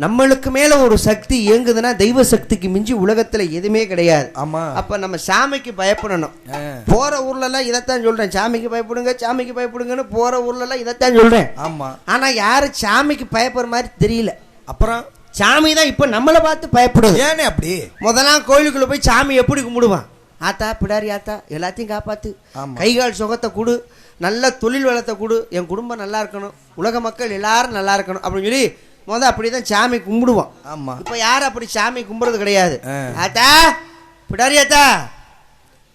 நம்மளுக்கு மேல ஒரு சக்தி இயங்குதுன்னா தெய்வ சக்திக்கு மிஞ்சி உலகத்துல எதுவுமே கிடையாது. ஆமா. அப்ப நம்ம சாமிக்கு பயப்படணும். போற ஊர்ல எல்லாம் இதைத்தான் சொல்றேன். சாமிக்கு பயப்படுங்க சாமிக்கு பயப்படுங்கன்னு போற ஊர்ல எல்லாம் இதைத்தான் சொல்றேன். ஆமா. ஆனா யாரும் சாமிக்கு பயப்படுற மாதிரி தெரியல. அப்புறம்? சாமி தான் இப்ப நம்மளை பார்த்து பயப்படுது. ஏனே அப்படி? முதலாம் கோயிலுக்குள்ள போய் சாமி எப்படி கும்பிடுவான்? ஆத்தா பிடாரி ஆத்தா எல்லாத்தையும் காப்பாத்து. ஆமா. கை கால் சுகத்தை கொடு. நல்ல தொழில் வளத்தை கொடு. என் குடும்பம் நல்லா இருக்கணும். உலக மக்கள் எல்லாரும் நல்லா இருக்கணும். அப்படின்னு சொல்லி முத அப்படிதான் சாமி கும்பிடுவோம் ஆமா. இப்ப யாரும் அப்படி சாமி கும்பிடுறது கிடையாது. ஆத்தா பிடாரி ஆத்தா.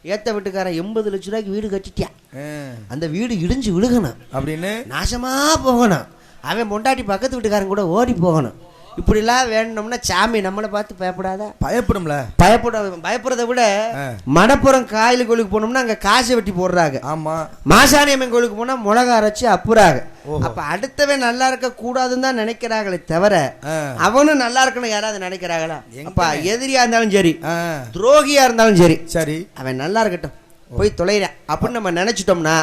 ஏத்த வீட்டுக்காரன் எண்பது லட்ச ரூபாய்க்கு வீடு கட்டிட்டியான் ஆ. அந்த வீடு இடிஞ்சு விழுகணும். அப்படின்னு? நாசமா போகணும். அவன் பொண்டாட்டி பக்கத்து வீட்டுக்காரன் கூட ஓடி போகணும். இப்படிலாம் வேணும்னா சாமி நம்மளை பார்த்து பயப்படாதா? பயப்படும்ல. பயப்பட பயப்படுறத விட ஆ. மணப்புறம் காயில் கோயிலுக்கு போனோம்னா அங்க காசை வெட்டி போடுறாங்க. ஆமா. மாசாணி அம்மன் கோயிலுக்கு போனா மிளகா அரைச்சு அப்புறாங்க. அப்ப அடுத்தவன் நல்லா இருக்க கூடாதுன்னு தான் நினைக்கிறாங்களே தவிர. அவனும் நல்லா இருக்கணும் யாராவது நினைக்கிறாங்களா? அப்ப எதிரியா இருந்தாலும் சரி. துரோகியா இருந்தாலும் சரி சரி. அவன் நல்லா இருக்கட்டும். போய் தொலைறேன். அப்படின்னு நம்ம நினைச்சிட்டோம்னா.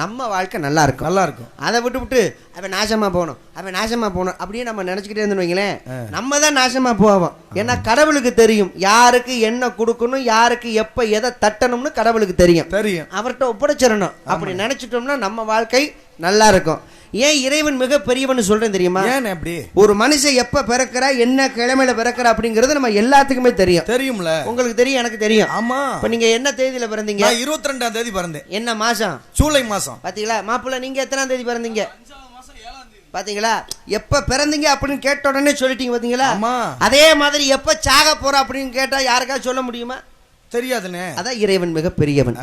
நம்ம வாழ்க்கை நல்லா இருக்கும். நல்லா இருக்கும். அதை விட்டு விட்டு அவன் நாசமா போகணும் அவன் நாசமா போகணும் அப்படியே நம்ம நினைச்சுக்கிட்டே இருந்தோம் வைங்களேன் நம்ம தான் நாசமா போவோம். ஏன்னா கடவுளுக்கு தெரியும் யாருக்கு என்ன கொடுக்கணும் யாருக்கு எப்ப எதை தட்டணும்னு கடவுளுக்கு தெரியும். தெரியும். அவர்கிட்ட ஒப்படைச்சிடணும். அப்படி நினைச்சிட்டோம்னா நம்ம வாழ்க்கை நல்லா இருக்கும். ஏன் இறைவன் மிக பெரியவன் சொல்றேன் தெரியுமா? ஏனே அப்படி? ஒரு மனுஷன் எப்ப பிறக்கிறா என்ன கிழமையில பிறக்கிறா அப்படிங்கிறது நம்ம எல்லாத்துக்குமே தெரியும். தெரியும்ல. உங்களுக்கு தெரியும் எனக்கு தெரியும். ஆமா. இப்ப நீங்க என்ன தேதியில பிறந்தீங்க? இருபத்தி ரெண்டாம் தேதி பிறந்தேன். என்ன மாசம்? ஜூலை மாசம். பாத்தீங்களா? மாப்பிள்ள நீங்க எத்தனாம் தேதி பிறந்தீங்க? பாத்தீங்களா? எப்ப பிறந்தீங்க அப்படின்னு கேட்ட உடனே சொல்லிட்டீங்க பாத்தீங்களா? அதே மாதிரி எப்ப சாக போற அப்படின்னு கேட்டா யாருக்காவது சொல்ல முடியுமா? தெரியாதுண்ணே அதான் இறைவன் மிக பெரியவன்.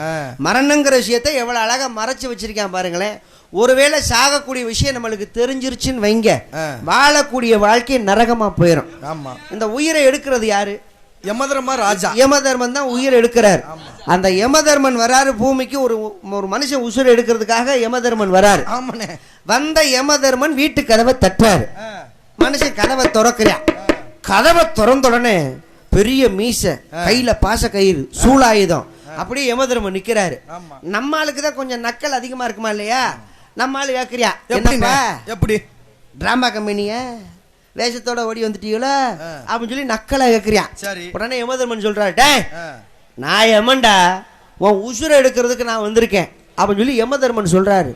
மரணங்கிற விஷயத்தை எவ்வளவு அழகா மறைச்சு வச்சிருக்கான் பாருங்களேன். ஒருவேளை சாகக்கூடிய விஷயம் நம்மளுக்கு தெரிஞ்சிருச்சுன்னு வைங்க. வாழக்கூடிய வாழ்க்கை நரகமா போயிடும் ஆமா. இந்த உயிரை எடுக்கிறது யாரு? யமதர்மா ராஜா. யமதர்மன் தான் உயிர் எடுக்கிறார். அந்த யமதர்மன் வராரு பூமிக்கு ஒரு ஒரு மனுஷன் உசுர் எடுக்கிறதுக்காக யமதர்மன் வராரு. ஆமாண்ணே. வந்த யமதர்மன் வீட்டு கதவை தட்டுறாரு. ஆ. மனுஷன் கதவை திறக்கிறான். கதவை திறந்த உடனே பெரிய மீசை கையில பாச கயிறு சூலாயுதம். அப்படியே யமதர்மன் நிக்கிறாரு. ஆமா. நம்ம ஆளுக்கு தான் கொஞ்சம் நக்கல் அதிகமா இருக்குமா இல்லையா? நம்ம ஆளு கேக்குறியா? என்னப்பா? எப்படி? டிராமா கம்பெனிய? வேஷத்தோட ஓடி வந்துட்டீங்களா. அப்படின்னு சொல்லி நக்கலா கேக்குறியா? சரி. உடனே யமதர்மன் சொல்றாரு. நான் எமன்டா உன் உசுரை எடுக்கிறதுக்கு நான் வந்திருக்கேன். அப்படின்னு சொல்லி யமதர்மன் சொல்றாரு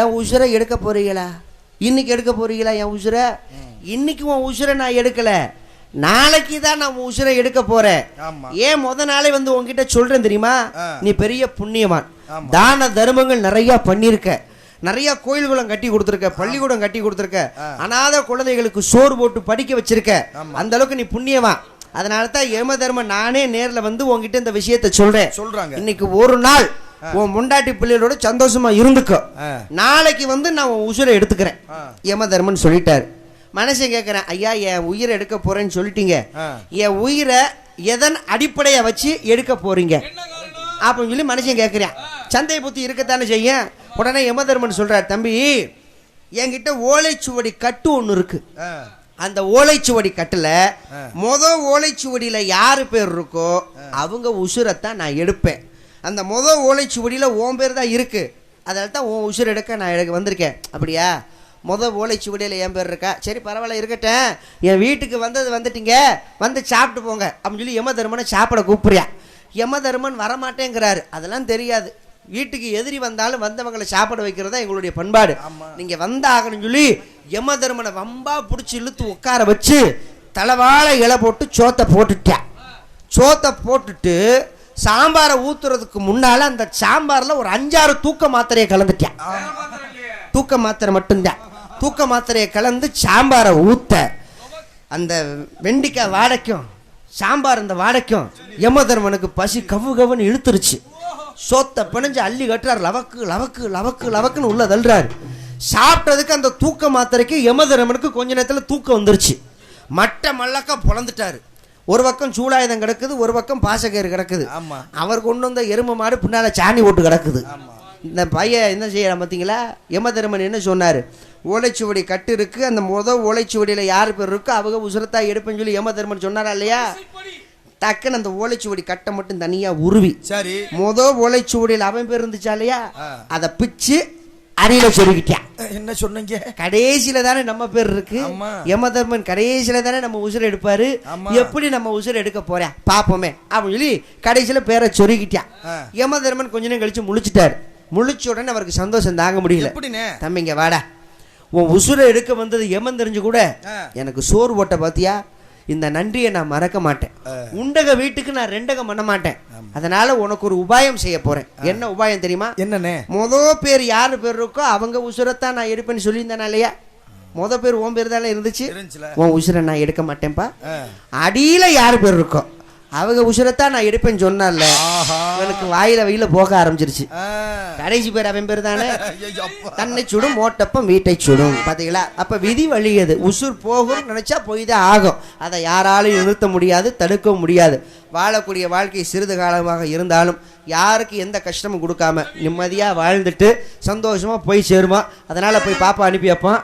என் உசுரை எடுக்க போறீங்களா? இன்னைக்கு எடுக்க போறீங்களா என் உசுரை? இன்னைக்கு உன் உசுரை நான் எடுக்கல. நாளைக்கு தான் நான் உசுரை எடுக்க போறேன். ஏன் முத நாளே வந்து உன்கிட்ட சொல்றேன் தெரியுமா. நீ பெரிய புண்ணியவான். தான தர்மங்கள் நிறைய பண்ணிருக்க. நிறைய கோயில்குளம் கட்டி கொடுத்துருக்க பள்ளிக்கூடம் கட்டி கொடுத்துருக்க. அனாதை குழந்தைகளுக்கு சோறு போட்டு படிக்க வச்சிருக்க. அந்த அளவுக்கு நீ புண்ணியவான். அதனால தான் யம தர்மன் நானே நேர்ல வந்து உன்கிட்ட இந்த விஷயத்தை சொல்றேன். சொல்றாங்க. இன்னைக்கு ஒரு நாள் உன் முண்டாட்டி பிள்ளைகளோட சந்தோஷமா இருந்துக்கோ. நாளைக்கு வந்து நான் உன் உசுரை எடுத்துக்கிறேன். ஆ. யமதர்மன் சொல்லிட்டாரு. மனுஷன் கேட்கிறேன் ஐயா என் உயிரை எடுக்க போறேன்னு சொல்லிட்டீங்க. என் உயிரை எதன் அடிப்படையை வச்சு எடுக்க போறீங்க? அப்படின்னு சொல்லி மனுஷன் கேட்கிறேன் சந்தை புத்தி இருக்கத்தானே செய்யும்? உடனே யமதர்மன் சொல்றார் தம்பி என்கிட்ட ஓலைச்சுவடி கட்டு ஒன்று இருக்கு. ஆ. அந்த ஓலைச்சுவடி கட்டுல. முத ஓலைச்சுவடியில யாரு பேர் இருக்கோ அவங்க உசுரத்தான் நான் எடுப்பேன். அந்த முத ஓலைச்சுவடியில உன் பேர் தான் இருக்கு. அதனால தான் உன் உசுர் எடுக்க நான் எடுக்க வந்திருக்கேன். அப்படியா? முத ஓலைச்சுவடியில் என் பேர் இருக்கா? சரி பரவாயில்ல இருக்கட்டும். என் வீட்டுக்கு வந்தது வந்துட்டீங்க. வந்து சாப்பிட்டு போங்க. அப்படின்னு சொல்லி யம தர்மனை சாப்பிட கூப்பிடுறியா யம தர்மன் வரமாட்டேங்கிறாரு. அதெல்லாம் தெரியாது. வீட்டுக்கு எதிரி வந்தாலும் வந்தவங்களை சாப்பிட வைக்கிறது தான் எங்களுடைய பண்பாடு. ஆமா. நீங்க வந்தாகணும்னு சொல்லி யம தர்மனை வம்பா பிடிச்சி இழுத்து உட்கார வச்சு தலைவாழை இலை போட்டு சோத்தை போட்டுட்டேன் சோத்தை போட்டுட்டு சாம்பாரை ஊத்துறதுக்கு முன்னால அந்த சாம்பார்ல ஒரு அஞ்சாறு தூக்க மாத்திரையை கலந்துட்டேன் தூக்க மாத்திரை மட்டும்தான். தூக்க மாத்திரையை கலந்து சாம்பாரை ஊத்த. அந்த வெண்டிக்காய் வாடைக்கும் சாம்பார் அந்த வாடைக்கும் யமதர்மனுக்கு பசி கவு கவுன்னு இழுத்துருச்சு. சோத்தை பிணைஞ்சு அள்ளி கட்டுறாரு. லவக்கு லவக்கு லவக்கு லவக்குன்னு உள்ள தள்ளுறாரு. சாப்பிட்டதுக்கு அந்த தூக்க மாத்திரைக்கு யமதர்மனுக்கு கொஞ்ச நேரத்துல தூக்கம் வந்துருச்சு. மட்ட மல்லக்கா பொழந்துட்டாரு ஒரு பக்கம் சூலாயுதம் கிடக்குது ஒரு பக்கம் பாசக்கயிறு கிடக்குது. அவர் கொண்டு வந்த எருமை மாடு பின்னால சாணி ஓட்டு கிடக்குது. இந்த பையன் என்ன செய்யறான் பார்த்தீங்களா யமதர்மன் என்ன சொன்னார்? ஓலைச்சுவடி கட்டு இருக்கு அந்த முத ஓலைச்சுவடியில் யார் பேர் இருக்கோ அவங்க உசுரத்தா எடுப்பேன்னு சொல்லி யமதர்மன் சொன்னாரா இல்லையா? டக்குன்னு அந்த ஓலைச்சுவடி கட்டை மட்டும் தனியா உருவி. சரி. முத ஓலைச்சுவடியில் அவன் பேர் இருந்துச்சா இல்லையா. அதை பிச்சு அடியில சொருகிட்டான். என்ன சொன்னீங்க? கடைசியில தானே நம்ம பேர் இருக்கு. யமதர்மன் கடைசியில தானே நம்ம உசுர் எடுப்பாரு. எப்படி நம்ம உசுர் எடுக்க போறேன் பாப்போமே. அப்படின்னு சொல்லி கடைசியில பேரை சொருகிட்டான். யமதர்மன் கொஞ்ச நேரம் கழிச்சு முழிச்சிட்டாரு. முழிச்ச உடனே அவருக்கு சந்தோஷம் தாங்க முடியல. எப்படிண்ணே? தம்பிங்க வாடா. உன் உசுரை எடுக்க வந்தது எமன் தெரிஞ்சு கூட. எனக்கு சோறு போட்ட பாத்தியா? இந்த நன்றியை நான் மறக்க மாட்டேன். உண்டக வீட்டுக்கு நான் ரெண்டகம் பண்ண மாட்டேன். அதனால உனக்கு ஒரு உபாயம் செய்ய போறேன். என்ன உபாயம் தெரியுமா? என்னண்ணே? முத பேர் யாரு பேர் இருக்கோ அவங்க உசுரத்தான் நான் எடுப்பேன்னு சொல்லியிருந்தேனா இல்லையா? முத பேர் உன் பேர் தானே இருந்துச்சு. உன் உசுரை நான் எடுக்க மாட்டேன்ப்பா. அடியில யாரு பேர் இருக்கோ? அவங்க உசுரத்தான் நான் எடுப்பேன்னு சொன்னால எனக்கு வாயில வெயில போக ஆரம்பிச்சிருச்சு. கடைசி பேர் அவன் பேர் தானே. தன்னை சுடும் ஓட்டப்பம் வீட்டை சுடும் பாத்தீங்களா? அப்ப விதி வழியது உசுர் போகும் நினைச்சா போய் தான் ஆகும். அதை யாராலையும் நிறுத்த முடியாது தடுக்க முடியாது. வாழக்கூடிய வாழ்க்கை சிறிது காலமாக இருந்தாலும் யாருக்கு எந்த கஷ்டமும் கொடுக்காம நிம்மதியா வாழ்ந்துட்டு சந்தோஷமா போய் சேருமா. அதனால போய் பாப்பா அனுப்பி வைப்பான்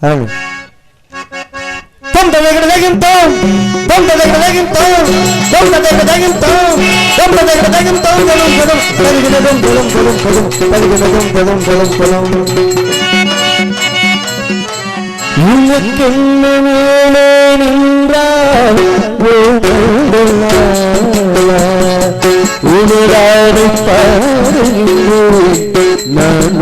Tom da da da tom, tom da da da tom, tom da da da tom, tom da da da tom, kolum kolum, kolum kolum kolum kolum kolum, kolum kolum kolum kolum kolum. உனக்கென்ன மேலே நின்றால் உணராடி பாருங்கள் நான்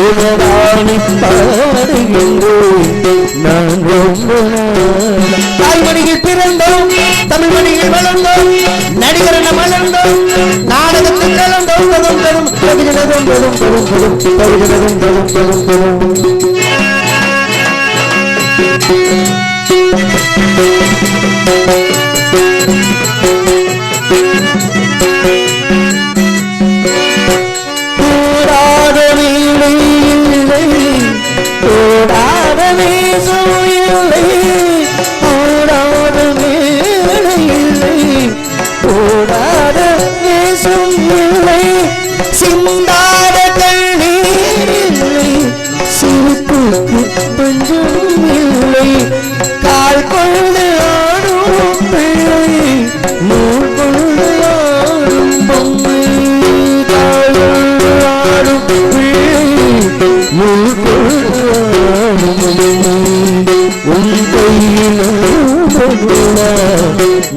உணராணி பாடுகின்றோ நான் ரொம்ப தாய்மொழியில் பிறந்தோம் தமிழ் மொழியில் வளர்ந்தோம் நடிகர் வளர்ந்தோம் நாடகத்தில் கலந்தோம் தரும் தரும் கவிதனும் தரும் தரும் தரும் கவிதனும் தரும் தரும் தரும் Thank you.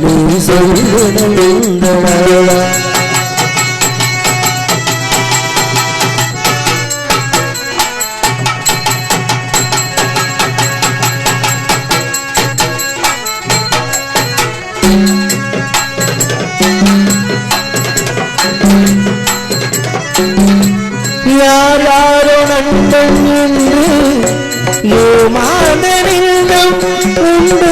நீ சொல்லுதலா யாரோ நண்பன் என்று யோ மாதனில் உண்டு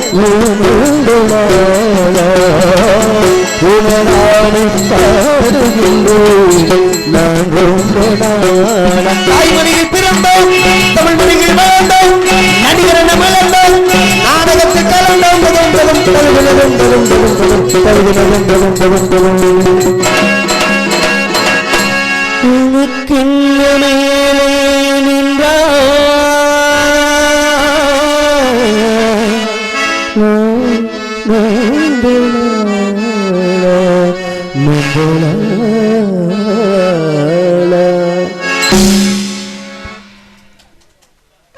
உணர்ந்துடா நான் ரொம்ப தாய்மொழியில் பிறந்தோம் தமிழ் மொழியில் மலர்ந்தோம் கலந்தோம் தரும் தரும் தரும் தரும் தரும் தரும் தரும் தரும் தரும் தரும்